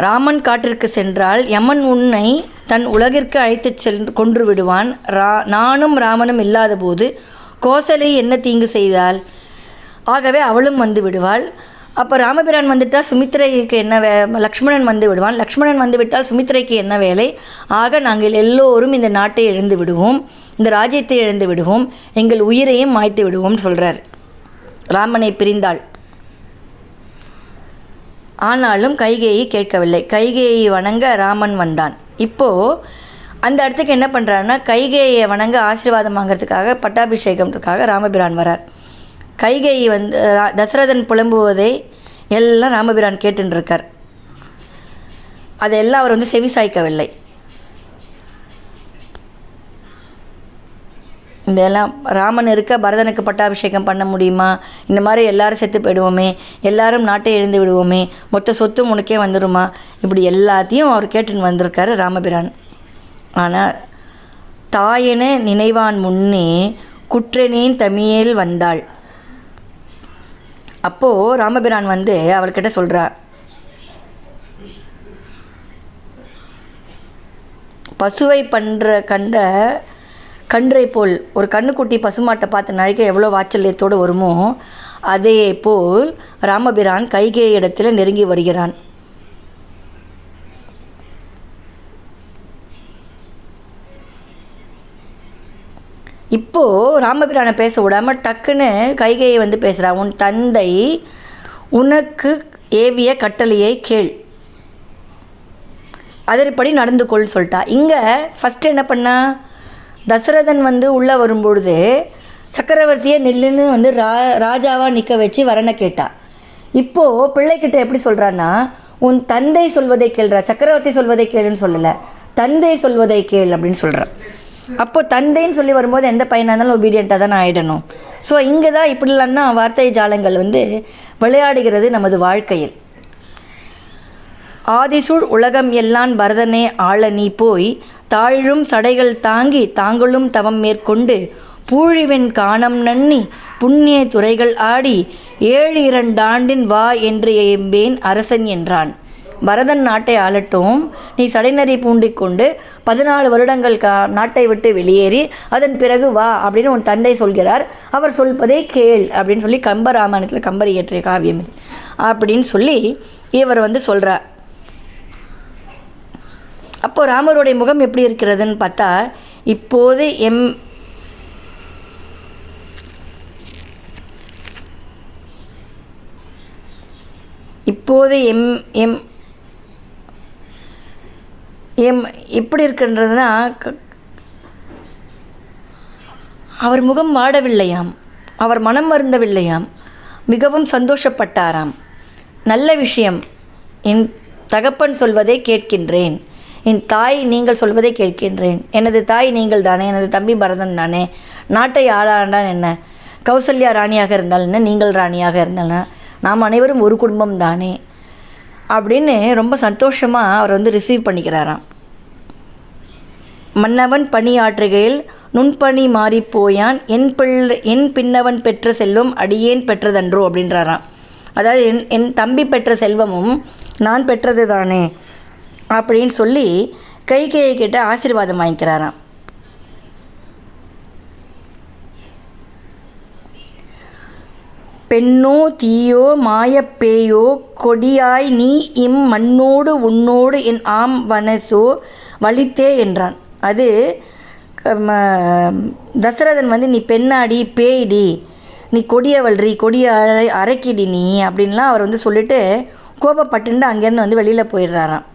ராமன் காட்டிற்கு சென்றால் யமன் உன்னை தன் உலகிற்கு அழைத்துச் செல் கொன்று விடுவான். ரா நானும் ராமனும் இல்லாதபோது கோசலை என்ன தீங்கு செய்தாள் ஆகவே அவளும் வந்து விடுவாள். அப்போ ராமபிரான் வந்துட்டால் சுமித்திரைக்கு என்ன வே லக்ஷ்மணன் வந்து விடுவான். லக்ஷ்மணன் வந்துவிட்டால் சுமித்ரைக்கு சுமித்திரைக்கு என்ன வேலை? ஆக நாங்கள் எல்லோரும் இந்த நாட்டை இழந்து விடுவோம். இந்த ராஜ்யத்தை இழந்து விடுவோம். எங்கள் உயிரையும் மாய்த்து விடுவோம்னு சொல்கிறார் ராமனை பிரிந்தாள். ஆனாலும் கைகேயி கேட்கவில்லை. கைகேயி வணங்க ராமன் வந்தான். இப்போது அந்த இடத்துக்கு என்ன பண்ணுறாருன்னா கைகேயை வணங்க ஆசீர்வாதம் வாங்குறதுக்காக பட்டாபிஷேகம்ன்றக்காக ராமபிரான் வரார். கைகேயி வந்து ரா- தசரதன் புலம்புவதை எல்லாம் ராமபிரான் கேட்டுருக்கார் அதையெல்லாம் அதெல்லாம் அவர் வந்து செவி சாய்க்கவில்லை இதெல்லாம் ராமன் இருக்க பரதனுக்கு பட்டாபிஷேகம் பண்ண முடியுமா? இந்த மாதிரி எல்லாரும் செத்து போயிடுவோமே எல்லாரும் நாட்டை எழுந்து விடுவோமே மொத்த சொத்தும் உனக்கே வந்துடுமா இப்படி எல்லாத்தையும் அவர் கேட்டுன்னு வந்திருக்காரு ராமபிரான். ஆனால் தாயென நினைவான் முன்னே குற்றனேன் தமியேல் வந்தாள். அப்போது ராமபிரான் வந்து அவர்கிட்ட சொல்கிறார் பசுவை பண்ணுற கண்ட கன்றை போல் ஒரு கண்ணுக்குட்டி பசுமாட்டை பார்த்து நழைக்க எவ்வளோ வாச்சல்யத்தோடு வருமோ அதே போல் ராமபிரான் கைகே இடத்தில் நெருங்கி வருகிறான். இப்போது ராமபிரானை பேச விடாமல் டக்குன்னு கைகையை வந்து பேசுகிறா உன் தந்தை உனக்கு ஏவிய கட்டளையை கேள். அதன்படி நடந்து கொள் சொல்லிட்டா. இங்கே ஃபஸ்ட்டு என்ன பண்ணா? தசரதன் வந்து உள்ளே வரும்பொழுது சக்கரவர்த்தியை நில்லுன்னு வந்து ரா ராஜாவாக நிற்க வச்சு வரனை கேட்டா. இப்போது பிள்ளைக்கிட்ட எப்படி சொல்கிறான்னா உன் தந்தை சொல்வதை கேள்றா சக்கரவர்த்தி சொல்வதை கேளுன்னு சொல்லலை. தந்தை சொல்வதை கேள் அப்படின்னு சொல்கிறான் அப்போ தந்தைன்னு சொல்லி வரும்போது எந்த பையனாக இருந்தாலும் ஒபீடியண்ட்டாக தான் ஆகிடணும் ஸோ இங்கே தான் இப்படிலாம் தான் வார்த்தை ஜாலங்கள் வந்து விளையாடுகிறது நமது வாழ்க்கையில். ஆதிசூழ் உலகம் எல்லாம் பரதனே ஆள நீ போய் தாழும் சடைகள் தாங்கி தாங்களும் தவம் மேற்கொண்டு பூழிவெண் காணம் நன்னி புண்ணிய துறைகள் ஆடி ஏழு இரண்டாண்டின் வா என்று எம்பேன் அரசன் என்றான். பரதன் நாட்டை ஆளட்டும். நீ சடைநறி பூண்டிக் கொண்டு பதினாலு வருடங்கள் கா நாட்டை விட்டு வெளியேறி அதன் பிறகு வா அப்படின்னு உன் தந்தை சொல்கிறார். அவர் சொல்வதே கேள் அப்படின்னு சொல்லி கம்பராமாயணத்தில் கம்பர் இயற்றிய காவியம் அப்படின்னு சொல்லி இவர் வந்து சொல்கிறார் அப்போ ராமருடைய முகம் எப்படி இருக்கிறதுன்னு பார்த்தா இப்போது எம் இப்போது எம் எம் எம் எப்படி இருக்கின்றதுன்னா க- அவர் முகம் வாடவில்லையாம். அவர் மனம் மருந்தவில்லையாம் மிகவும் சந்தோஷப்பட்டாராம். நல்ல விஷயம். என் தகப்பன் சொல்வதை கேட்கின்றேன். என் தாய் நீங்கள் சொல்வதை கேட்கின்றேன். எனது தாய் நீங்கள் தானே எனது தம்பி பரதன் தானே. நாட்டை ஆளாண்டான் என்ன? கௌசல்யா ராணியாக இருந்தால் என்ன? நீங்கள் ராணியாக இருந்தால் நாம் அனைவரும் ஒரு குடும்பம் தானே. அப்படின்னு ரொம்ப சந்தோஷமாக அவர் வந்து ரிசீவ் பண்ணிக்கிறாராம். மன்னவன் பணியாற்றுகையில் நுண்பணி மாறிப் போயான் என் பிள்ளை என் பின்னவன் பெற்ற செல்வம் அடியேன் பெற்றதன்றோ? அப்படின்றாராம். அதாவது என் என் தம்பி பெற்ற செல்வமும் நான் பெற்றது தானே. அப்படின்னு சொல்லி கைகையை கிட்ட ஆசீர்வாதம் வாங்கிக்கிறாராம். பெண்ணோ தீயோ மாயப்பேயோ கொடியாய் நீ இம் மண்ணோடு உன்னோடு என் ஆம் வனசோ வலித்தே என்றான். அது தசரதன் வந்து நீ பெண்ணாடி பேய்டி நீ கொடியவள்றி கொடிய அரை அரைக்கிடி நீ அப்படின்லாம் அவர் வந்து சொல்லிட்டு கோபப்பட்டுண்டு அங்கேருந்து வந்து வெளியில் போயிடுறாராம்.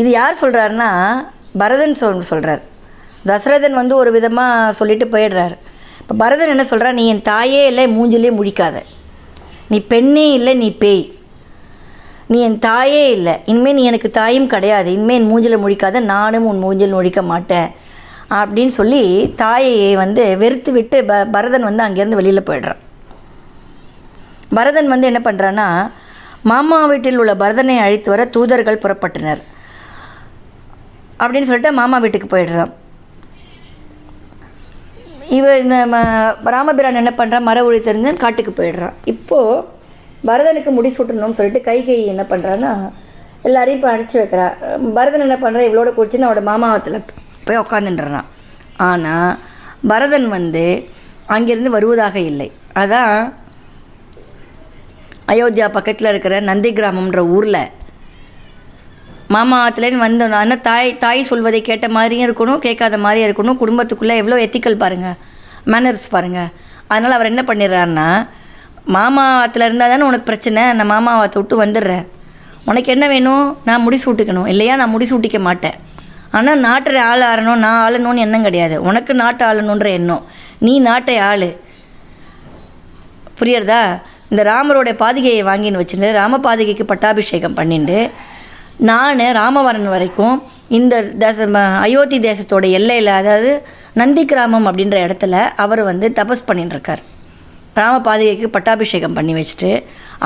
இது யார் சொல்கிறாருன்னா பரதன் சொல் சொல்கிறார் தசரதன் வந்து ஒரு விதமாக சொல்லிட்டு போயிடுறார். இப்போ பரதன் என்ன சொல்கிறா நீ என் தாயே இல்லை மூஞ்சிலே முழிக்காத. நீ பெண்ணே இல்லை நீ பேய். நீ என் தாயே இல்லை. இனிமேல் நீ எனக்கு தாயும் கிடையாது. இனிமேல் என் மூஞ்சில் முழிக்காத. நானும் உன் மூஞ்சில் முழிக்க மாட்டேன். அப்படின்னு சொல்லி தாயை வந்து வெறுத்து விட்டு ப பரதன் வந்து அங்கேருந்து வெளியில் போயிடுறான். பரதன் வந்து என்ன பண்ணுறான்னா மாமா வீட்டில் உள்ள பரதனை அழைத்து வர தூதர்கள் புறப்பட்டனர். அப்படின்னு சொல்லிட்டு மாமா வீட்டுக்கு போயிடுறான். இவ இந்த ம- ராமபிரான் என்ன பண்ணுறான் மர உழி தெரிஞ்சு காட்டுக்கு போயிடுறான். இப்போது பரதனுக்கு முடி சுட்டணும்னு சொல்லிட்டு கைகை என்ன பண்ணுறான்னா எல்லாரையும் இப்போ அடிச்சு வைக்கிறா. பரதன் என்ன பண்ணுறா இவளோட குடிச்சுன்னு அவட மாமாவத்தில் போய் உக்காந்துட்டுறான் ஆனால் பரதன் வந்து அங்கேருந்து வருவதாக இல்லை. அதான் அயோத்தியா பக்கத்தில் இருக்கிற நந்தி கிராமம்ன்ற ஊரில் மாமாத்துலேருந்து வந்தோம் ஆனால் தாய் தாய் சொல்வதை கேட்ட மாதிரியும் இருக்கணும் கேட்காத மாதிரியும் இருக்கணும். குடும்பத்துக்குள்ளே எவ்வளோ எத்திக்கல் பாருங்கள் மேனர்ஸ் பாருங்கள் அதனால் அவர் என்ன பண்ணிடுறாருன்னா மாமாவத்தில் இருந்தால் தானே உனக்கு பிரச்சனை நான் மாமாவத்தை விட்டு வந்துடுறேன். உனக்கு என்ன வேணும்? நான் முடி சூட்டிக்கணும் இல்லையா நான் முடி சூட்டிக்க மாட்டேன். ஆனால் நாட்டை ஆள் ஆளணும் நான் ஆளணும்னு எண்ணம் கிடையாது. உனக்கு நாட்டை ஆளணுன்ற எண்ணம். நீ நாட்டை ஆள். புரியுறதா? இந்த ராமரோட பாதிகையை வாங்கின்னு வச்சுருந்து ராம பாதிகைக்கு பட்டாபிஷேகம் பண்ணிட்டு நான் ராமவரன் வரைக்கும் இந்த தேச அயோத்தி தேசத்தோட எல்லையில் அதாவது நந்தி கிராமம் அப்படின்ற இடத்துல அவர் வந்து தபஸ் பண்ணிட்டுருக்கார் ராம பாதிகைக்கு பட்டாபிஷேகம் பண்ணி வச்சுட்டு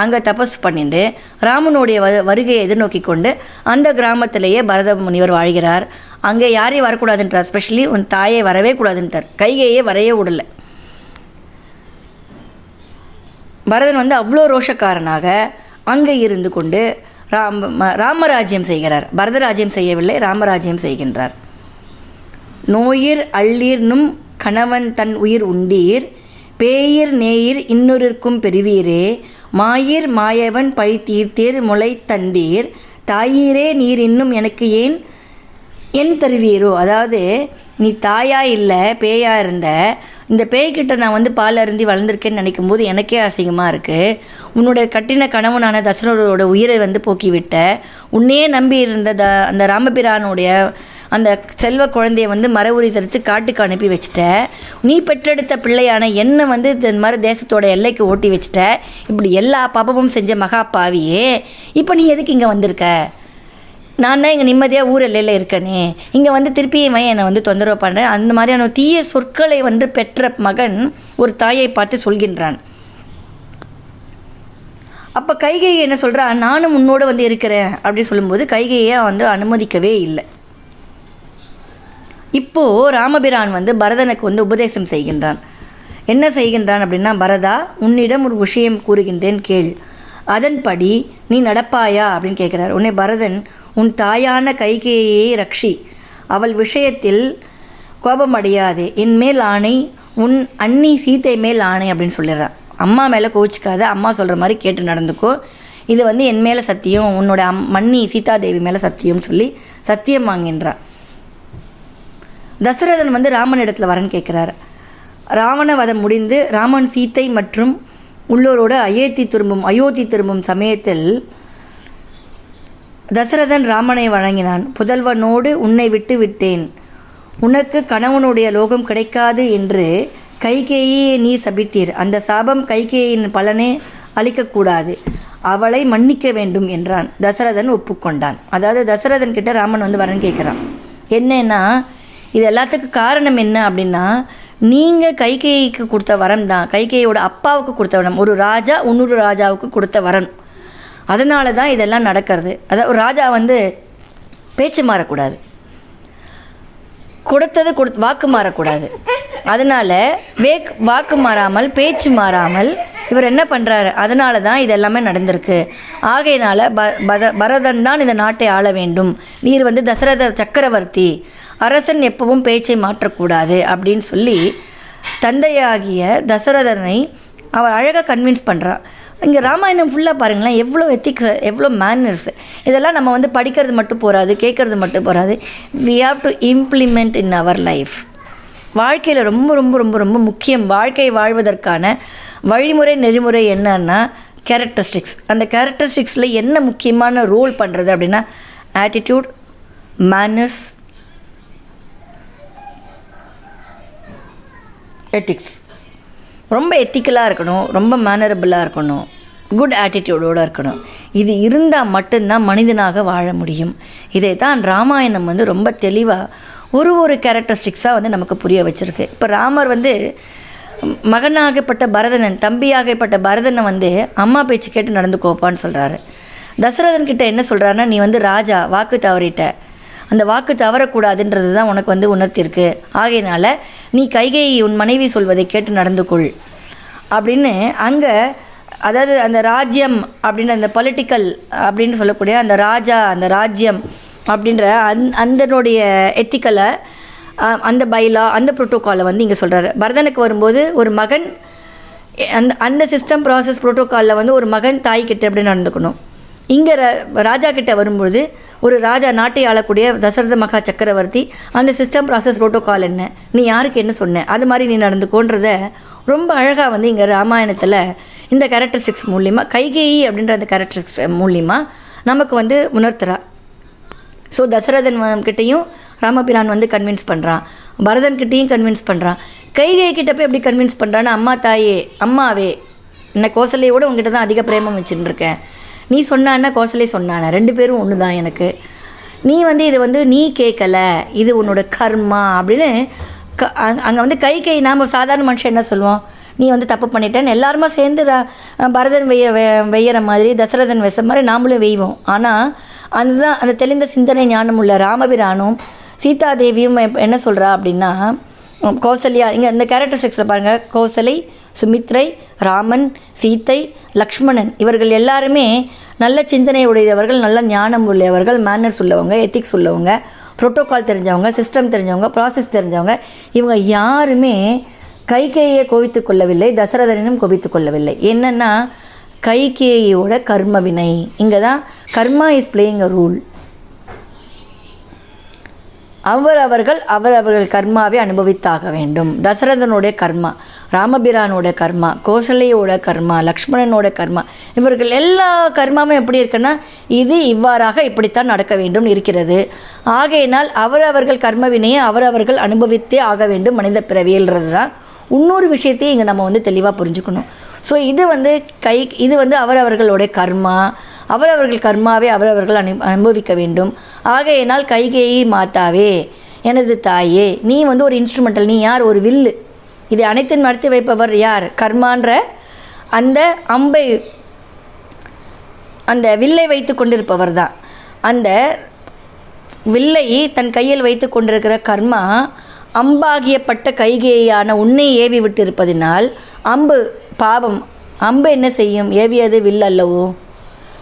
அங்கே தபஸ் பண்ணிட்டு ராமனுடைய வ வருகையை எதிர்நோக்கி கொண்டு அந்த கிராமத்திலேயே பரத முனிவர் வாழ்கிறார். அங்கே யாரையும் வரக்கூடாதுன்றார். ஸ்பெஷலி உன் தாயை வரவே கூடாதுன்ட்டார். கைகையே வரையே விடல. பரதன் வந்து அவ்வளோ ரோஷக்காரனாக அங்கே இருந்து கொண்டு ராம ராமராஜ்யம் செய்கிறார். பரதராஜ்யம் செய்யவில்லை ராமராஜ்யம் செய்கின்றார். நோயிர் அள்ளீர்னும் கணவன் தன் உயிர் உண்டீர். பேயிர் நேயிர் இன்னொருக்கும் பெறுவீரே. மாயிர் மாயவன் பழி தீர்த்தீர் முளை தந்தீர். தாயீரே நீர் இன்னும் எனக்கு ஏன்? என் தருவீரோ அதாவது நீ தாயாக இல்லை பேயாக இருந்த இந்த பேய்கிட்ட நான் வந்து பால் அருந்தி வளர்ந்துருக்கேன்னு நினைக்கும் போது எனக்கே அசிங்கமாக இருக்குது உன்னோட கட்டின கணவனான தசரரோட உயிரை வந்து போக்கிவிட்ட உன்னையே நம்பி இருந்த த அந்த ராமபிரானுடைய அந்த செல்வ குழந்தைய வந்து மர உரி தரித்து காட்டுக்கு அனுப்பி வச்சுட்ட. நீ பெற்றெடுத்த பிள்ளையான என்னை வந்து இந்த மாதிரி தேசத்தோட எல்லைக்கு ஓட்டி வச்சுட்ட. இப்படி எல்லா பாபமும் செஞ்ச மகா பாவியே. இப்போ நீ எதுக்கு இங்கே வந்திருக்க? நான் தான் இங்கே நிம்மதியாக ஊர் எல்லையில் இருக்கனே. இங்கே வந்து திருப்பி இவன் என்னை வந்து தொந்தரவு பண்ணுறேன் அந்த மாதிரியான தீய சொற்களை வந்து பெற்ற மகன் ஒரு தாயை பார்த்து சொல்கின்றான். அப்போ கைகை என்ன சொல்கிறா நானும் உன்னோட வந்து இருக்கிறேன் அப்படின்னு சொல்லும்போது கைகையை வந்து அனுமதிக்கவே இல்லை. இப்போது ராமபிரான் வந்து பரதனுக்கு வந்து உபதேசம் செய்கின்றான். என்ன செய்கின்றான் அப்படின்னா பரதா உன்னிடம் ஒரு விஷயம் கூறுகின்றேன் கேள். அதன்படி நீ நடப்பாயா? அப்படின்னு கேட்குறார். உன்னை பரதன் உன் தாயான கைகேயை ரக்ஷி அவள் விஷயத்தில் கோபமடையாதே. என் மேல் ஆணை உன் அண்ணி சீத்தை மேல் ஆணை அப்படின்னு சொல்லிடுறான் அம்மா மேலே கோச்சிக்காத அம்மா சொல்கிற மாதிரி கேட்டு நடந்துக்கோ. இது வந்து என் மேலே சத்தியம் உன்னோட அம் மண்ணி சீதாதேவி மேலே சத்தியம்னு சொல்லி சத்தியம் வாங்கின்றா. தசரதன் வந்து ராமனிடத்தில் வரன்னு கேட்குறாரு. ராவண வதம் முடிந்து ராமன் சீத்தை மற்றும் உள்ளோரோடு அயோத்தி திரும்பும் அயோத்தி திரும்பும் சமயத்தில் தசரதன் ராமனை வழங்கினான் புதல்வனோடு உன்னை விட்டு விட்டேன். உனக்கு கணவனுடைய லோகம் கிடைக்காது என்று கைகேயை நீ சபித்தீர். அந்த சாபம் கைகேயின் பலனே அளிக்கக்கூடாது. அவளை மன்னிக்க வேண்டும் என்றான். தசரதன் ஒப்புக்கொண்டான். அதாவது தசரதன் கிட்ட ராமன் வந்து வரன் கேட்குறான் என்னன்னா இது எல்லாத்துக்கும் காரணம் என்ன அப்படின்னா நீங்கள் கைகேயிக்கு கொடுத்த வரம் தான். கைகேயோட அப்பாவுக்கு கொடுத்த வரம். ஒரு ராஜா இன்னொரு ராஜாவுக்கு கொடுத்த வரம். அதனால தான் இதெல்லாம் நடக்கிறது. அதாவது ராஜா வந்து பேச்சு மாறக்கூடாது. கொடுத்தது கொடு வாக்கு மாறக்கூடாது. அதனால் வேக் வாக்கு மாறாமல் பேச்சு மாறாமல் இவர் என்ன பண்ணுறாரு அதனால தான் இது எல்லாமே நடந்திருக்கு. ஆகையினால ப பத பரதன் தான் இந்த நாட்டை ஆள வேண்டும். நீர் வந்து தசரத சக்கரவர்த்தி. அரசன் எப்பவும் பேச்சை மாற்றக்கூடாது அப்படின்னு சொல்லி தந்தையாகிய தசரதனை அவர் அழகாக கன்வின்ஸ் பண்ணுறா இங்கே ராமாயணம் ஃபுல்லாக பாருங்களேன் எவ்வளோ எத்திக்ஸ் எவ்வளோ மேனர்ஸ் இதெல்லாம் நம்ம வந்து படிக்கிறது மட்டும் போகாது கேட்குறது மட்டும் போகாது we have to implement in our life வாழ்க்கையில் ரொம்ப ரொம்ப ரொம்ப ரொம்ப முக்கியம். வாழ்க்கை வாழ்வதற்கான வழிமுறை நெறிமுறை என்னன்னா கேரக்டரிஸ்டிக்ஸ் அந்த கேரக்டரிஸ்டிக்ஸில் என்ன முக்கியமான ரோல் பண்ணுறது அப்படின்னா ஆட்டிடியூட் மேனர்ஸ் எத்திக்ஸ் ரொம்ப எத்திக்கலாக இருக்கணும் ரொம்ப மேனரபிளாக இருக்கணும் குட் ஆட்டிடியூடோடு இருக்கணும். இது இருந்தால் மட்டும்தான் மனிதனாக வாழ முடியும். இதை தான் ராமாயணம் வந்து ரொம்ப தெளிவாக ஒரு ஒரு கேரக்டரிஸ்டிக்ஸாக வந்து நமக்கு புரிய வச்சுருக்கு. இப்போ ராமர் வந்து மகனாகப்பட்ட பரதனன் தம்பியாகப்பட்ட பரதனை வந்து அம்மா பேச்சு கேட்டு நடந்து கோப்பான்னு சொல்கிறாரு தசரதன் கிட்ட என்ன சொல்கிறாருன்னா நீ வந்து ராஜா வாக்கு தவறிட்ட. அந்த வாக்கு தவறக்கூடாதுன்றது தான் உனக்கு வந்து உணர்த்திருக்கு ஆகையினால நீ கைகை உன் மனைவி சொல்வதை கேட்டு நடந்து கொள் அப்படின்னு அங்கே அதாவது அந்த ராஜ்யம் அப்படின்ற அந்த பொலிட்டிக்கல் அப்படின்னு சொல்லக்கூடிய அந்த ராஜா அந்த ராஜ்யம் அப்படின்ற அந் அந்தனுடைய எத்திக்கலை அந்த பைலா அந்த ப்ரோட்டோக்காலை வந்து இங்கே சொல்கிறாரு பரதனுக்கு வரும்போது ஒரு மகன் அந்த அந்த சிஸ்டம் ப்ராசஸ் ப்ரோட்டோக்காலில் வந்து ஒரு மகன் தாய்கிட்ட எப்படி நடந்துக்கணும்? இங்கே ராஜா கிட்ட வரும்பொழுது ஒரு ராஜா நாட்டை ஆளக்கூடிய தசரத மகா சக்கரவர்த்தி அந்த சிஸ்டம் ப்ராசஸ் ப்ரோட்டோக்கால் என்ன? நீ யாருக்கு என்ன சொன்ன? அது மாதிரி நீ நடந்துக்கோன்றத ரொம்ப அழகாக வந்து இங்கே ராமாயணத்தில் இந்த கேரக்டரிஸ்டிக்ஸ் மூலியமாக கைகேயி அப்படின்ற அந்த கேரக்டரிஸ்டிக்ஸ் மூலியமாக நமக்கு வந்து உணர்த்துறா. ஸோ தசரதன் கிட்டேயும் ராமபிரான் வந்து கன்வின்ஸ் பண்ணுறான் பரதன் கிட்டேயும் கன்வின்ஸ் பண்ணுறான் கைகை கிட்ட போய் எப்படி கன்வின்ஸ் பண்ணுறான்னு அம்மா தாயே அம்மாவே என்ன கோசலையோட உங்ககிட்ட தான் அதிக பிரேமம் வச்சுருக்கேன் நீ சொன்னான்னா கோசலை சொன்னானே? ரெண்டு பேரும் ஒன்று தான் எனக்கு. நீ வந்து இது வந்து நீ கேட்கல. இது உன்னோட கர்மா அப்படின்னு க அங்கே வந்து கை கை நாம் சாதாரண மனுஷன் என்ன சொல்லுவோம்? நீ வந்து தப்பு பண்ணிட்டேன்னு எல்லாருமா சேர்ந்து பரதன் வெய்ய வெய்யற மாதிரி தசரதன் வெச மாதிரி நாமளும் வெய்வோம். ஆனால் அதுதான் அந்த தெளிந்த சிந்தனை ஞானம் உள்ள ராமபிரானும் சீதாதேவியும் எப்- என்ன சொல்கிறா அப்படின்னா கௌசல்யா இங்கே இந்த கேரக்டரிஸ்டிக்ஸில் பாருங்கள் கௌசலை சுமித்ரை ராமன் சீத்தை லக்ஷ்மணன் இவர்கள் எல்லாருமே நல்ல சிந்தனை உடையவர்கள் நல்ல ஞானம் உள்ளவர்கள் மேனர்ஸ் உள்ளவங்க எத்திக்ஸ் உள்ளவங்க ப்ரோட்டோக்கால் தெரிஞ்சவங்க சிஸ்டம் தெரிஞ்சவங்க ப்ராசஸ் தெரிஞ்சவங்க. இவங்க யாருமே கைகேயை கோவித்து கொள்ளவில்லை தசரதனும் கோவித்து கொள்ளவில்லை. என்னென்னா கைகேயோட கர்ம வினை. இங்கே தான் karma is playing a role அவர் அவர்கள் அவர் அவர்கள் கர்மாவை அனுபவித்தாக வேண்டும். தசரதனுடைய கர்மா ராமபிரானோட கர்மா கோசலையோட கர்மா லக்ஷ்மணனோட கர்மா இவர்கள் எல்லா கர்மாவும் எப்படி இருக்குன்னா இது இவ்வாறாக இப்படித்தான் நடக்க வேண்டும் இருக்கிறது. ஆகையினால் அவரவர்கள் கர்ம வினையை அவரவர்கள் அனுபவித்தே ஆக வேண்டும் மனித பிறவியல்றது தான் இன்னொரு விஷயத்தையும் இங்கே நம்ம வந்து தெளிவாக புரிஞ்சுக்கணும். ஸோ இது வந்து கை இது வந்து அவரவர்களுடைய கர்மா. அவரவர்கள் கர்மாவை அவரவர்கள் அனு அனுபவிக்க வேண்டும். ஆகையினால் கைகேயி மாத்தாவே எனது தாயே நீ வந்து ஒரு இன்ஸ்ட்ருமெண்டல் நீ யார்? ஒரு வில்லு. இது அனைத்தும் நடத்தி வைப்பவர் யார்? கர்மான்ற அந்த அம்பை அந்த வில்லை வைத்து கொண்டிருப்பவர் தான் அந்த வில்லை தன் கையில் வைத்து கொண்டிருக்கிற கர்மா அம்பாகியப்பட்ட கைகேயான உன்னை ஏவி விட்டு இருப்பதினால் அம்பு பாவம் அம்பு என்ன செய்யும்? ஏவியது வில் அல்லவோ?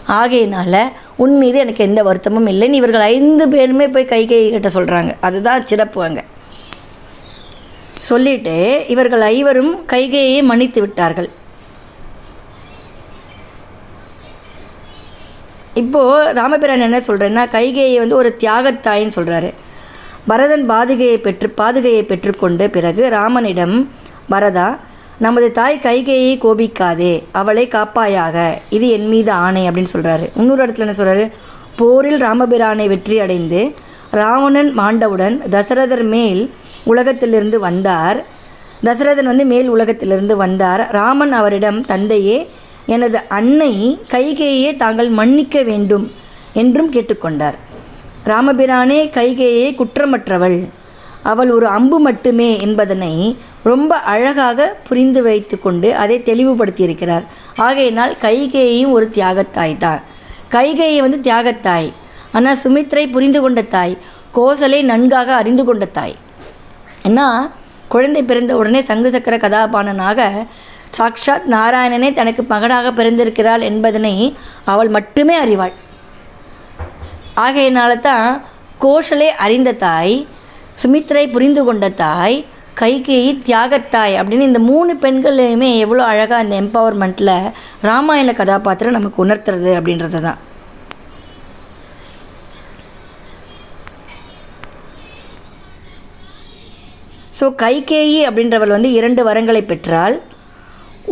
ஆகையினால உன் மீது எனக்கு எந்த வருத்தமும் இல்லை. இவர்கள் ஐந்து பேருமே போய் கைகை கிட்ட சொல்கிறாங்க அதுதான் சிறப்பு அங்கே. சொல்லிட்டு இவர்கள் ஐவரும் கைகையை மன்னித்து விட்டார்கள். இப்போது ராமபிரான் என்ன சொல்கிறேன்னா கைகேயை வந்து ஒரு தியாகத்தாயின்னு சொல்கிறாரு பரதன் பாதுகையை பெற்று பாதுகையை பெற்றுக்கொண்ட பிறகு ராமனிடம் பரதா நமது தாய் கைகேயை கோபிக்காதே அவளை காப்பாயாக. இது என் மீது ஆணை அப்படின்னு சொல்கிறாரு இன்னொரு இடத்துல என்ன சொல்கிறாரு போரில் ராமபிரானை வெற்றி அடைந்து ராவணன் மாண்டவுடன் தசரதர் மேல் உலகத்திலிருந்து வந்தார். தசரதன் வந்து மேல் உலகத்திலிருந்து வந்தார். ராமன் அவரிடம் தந்தையே எனது அன்னை கைகேயே தாங்கள் மன்னிக்க வேண்டும் என்றும் கேட்டுக்கொண்டார். ராமபிரானே கைகேயே குற்றமற்றவள். அவள் ஒரு அம்பு மட்டுமே என்பதனை ரொம்ப அழகாக புரிந்து வைத்து கொண்டு அதை தெளிவுபடுத்தியிருக்கிறார். ஆகையினால் கைகேயும் ஒரு தியாகத்தாய் தான். கைகேயை வந்து தியாகத்தாய். ஆனால் சுமித்ரை புரிந்து கொண்ட தாய் கோசலை நன்காக அறிந்து கொண்ட தாய். ஏன்னா குழந்தை பிறந்த உடனே சங்கு சக்கர கதாபானனாக சாக்ஷாத் நாராயணனே தனக்கு மகனாக பிறந்திருக்கிறாள் என்பதனை அவள் மட்டுமே அறிவாள். ஆகையினால தான் கோஷலை அறிந்த தாய் சுமித்ரை புரிந்து கொண்ட தாய் கைகேயி தியாகத்தாய் அப்படின்னு இந்த மூணு பெண்களையுமே எவ்வளோ அழகாக அந்த எம்பவர்மெண்ட்டில் ராமாயண கதாபாத்திரம் நமக்கு உணர்த்துறது அப்படின்றது தான் ஸோ கைகேயி அப்படின்றவள் வந்து இரண்டு வரங்களை பெற்றால்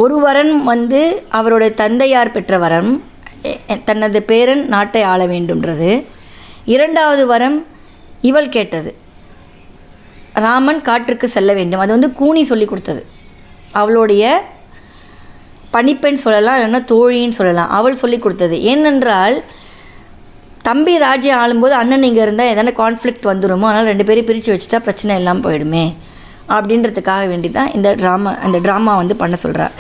ஒரு வரன் வந்து அவருடைய தந்தையார் பெற்ற வரம் தனது பேரன் நாட்டை ஆள வேண்டும்ன்றது. இரண்டாவது வரம் இவள் கேட்டது. ராமன் காற்றுக்கு செல்ல வேண்டும். அது வந்து கூனி சொல்லி கொடுத்தது. அவளுடைய பணிப்பெண் சொல்லலாம் இல்லைன்னா தோழின்னு சொல்லலாம். அவள் சொல்லி கொடுத்தது. ஏனென்றால் தம்பி ராஜ்யம் ஆளும்போது அண்ணன் இங்கே இருந்தால் எதனா கான்ஃப்ளிக்ட் வந்துடுமோ அதனால் ரெண்டு பேரும் பிரித்து வச்சுட்டா பிரச்சனை இல்லாமல் போயிடுமே. அப்படின்றதுக்காக வேண்டி தான் இந்த ட்ராமா அந்த ட்ராமா வந்து பண்ண சொல்கிறார்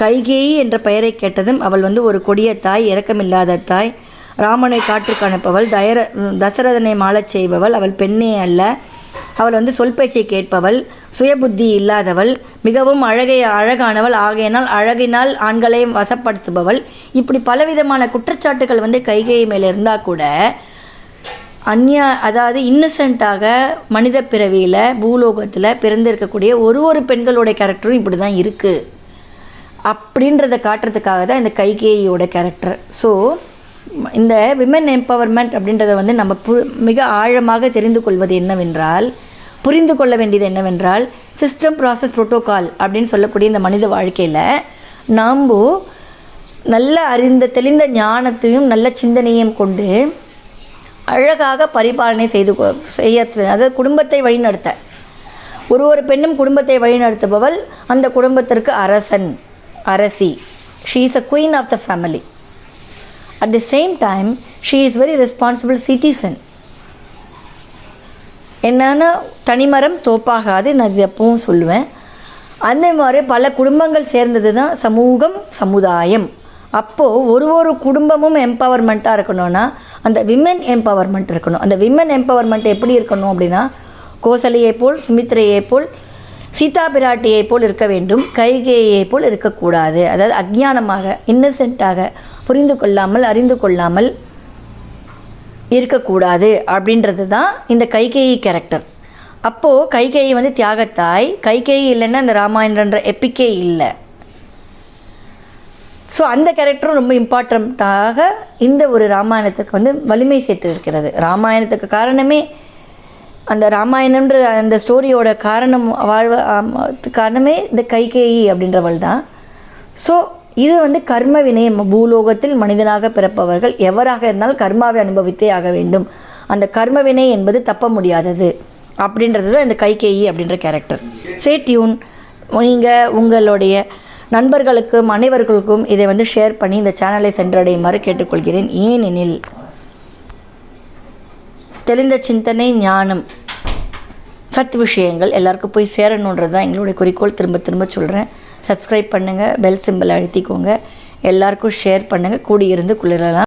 கைகேயி என்ற பெயரை கேட்டதும் அவள் வந்து ஒரு கொடிய தாய் இரக்கமில்லாத தாய். ராமனை காற்றுக்கு அனுப்பவள் தயர தசரதனை மாளச் செய்பவள். அவள் பெண்ணே அல்ல. அவள் வந்து சொல் பேச்சை கேட்பவள் சுயபுத்தி இல்லாதவள் மிகவும் அழகை அழகானவள் ஆகையினால் அழகினால் ஆண்களை வசப்படுத்துபவள். இப்படி பலவிதமான குற்றச்சாட்டுகள் வந்து கைகை மேலே இருந்தால் கூட அந்நிய அதாவது இன்னசென்ட்டாக மனித பிறவியில் பூலோகத்தில் பிறந்திருக்கக்கூடிய ஒரு ஒரு பெண்களுடைய கேரக்டரும் இப்படி தான் இருக்குது அப்படின்றத காட்டுறதுக்காக தான் இந்த கைகேயோட கேரக்டர் ஸோ இந்த விமன் எம்பவர்மெண்ட் அப்படின்றத வந்து நம்ம பு மிக ஆழமாக தெரிந்து கொள்வது என்னவென்றால் புரிந்து கொள்ள வேண்டியது என்னவென்றால் சிஸ்டம் ப்ராசஸ் புரோட்டோகால் அப்படின்னு சொல்லக்கூடிய இந்த மனித வாழ்க்கையில் நாம் நல்ல அறிந்த தெளிந்த ஞானத்தையும் நல்ல சிந்தனையும் கொண்டு அழகாக பரிபாலனை செய்து கொ- செய்ய அதாவது குடும்பத்தை வழிநடத்த. ஒரு ஒரு பெண்ணும் குடும்பத்தை வழிநடத்துபவள் அந்த குடும்பத்திற்கு அரசன் அரசி. She is a queen of the family at the same time she is very responsible citizen என்னன்னா தனிமரம் தோப்பாகாது நான் இது எப்பவும் சொல்லுவேன். அந்த மாதிரி பல குடும்பங்கள் சேர்ந்தது தான் சமூகம் சமுதாயம். அப்போது ஒரு ஒரு குடும்பமும் எம்பவர்மெண்ட்டாக இருக்கணும்னா அந்த விமன் எம்பவர்மெண்ட் இருக்கணும். அந்த விமன் எம்பவர்மெண்ட் எப்படி இருக்கணும் அப்படின்னா கோசலையை போல் சுமித்ரையை போல் சீதா பிராட்டியை போல் இருக்க வேண்டும் கைகேயை போல் இருக்கக்கூடாது. அதாவது அஜ்ஞானமாக இன்னசென்ட்டாக புரிந்து கொள்ளாமல் அறிந்து கொள்ளாமல் இருக்கக்கூடாது அப்படின்றது தான் இந்த கைகேயி கேரக்டர் அப்போது கைகேயி வந்து தியாகத்தாய் கைகேயி இல்லைன்னா இந்த ராமாயணன்ற எப்பிக்கே இல்லை. ஸோ அந்த கேரக்டரும் ரொம்ப இம்பார்ட்டண்ட்டாக இந்த ஒரு ராமாயணத்துக்கு வந்து வலிமை சேர்த்து இருக்கிறது ராமாயணத்துக்கு காரணமே அந்த ராமாயணம்ன்ற அந்த ஸ்டோரியோட காரணம் வாழ்வ காரணமே இந்த கைகேயி அப்படின்றவள் தான். ஸோ இது வந்து கர்ம வினை பூலோகத்தில் மனிதனாக பிறப்பவர்கள் எவராக இருந்தாலும் கர்மாவை அனுபவித்தே ஆக வேண்டும். அந்த கர்ம வினை என்பது தப்ப முடியாதது அப்படின்றது தான் இந்த கைகேயி அப்படின்ற கேரக்டர் சே டியூன் நீங்கள் உங்களுடைய நண்பர்களுக்கும் அனைவர்களுக்கும் இதை வந்து ஷேர் பண்ணி இந்த சேனலை சென்றடையுமாறு கேட்டுக்கொள்கிறேன். ஏனெனில் தெளிந்த சிந்தனை ஞானம். சத் விஷயங்கள் எல்லாருக்கும் போய் சேரணுன்றது தான் எங்களுடைய குறிக்கோள். திரும்ப திரும்ப சொல்கிறேன் சப்ஸ்கிரைப் பண்ணுங்கள் பெல் சிம்பிள் அழுத்திக்கோங்க. எல்லாருக்கும் ஷேர் பண்ணுங்கள் கூடியிருந்து குளிரலாம்.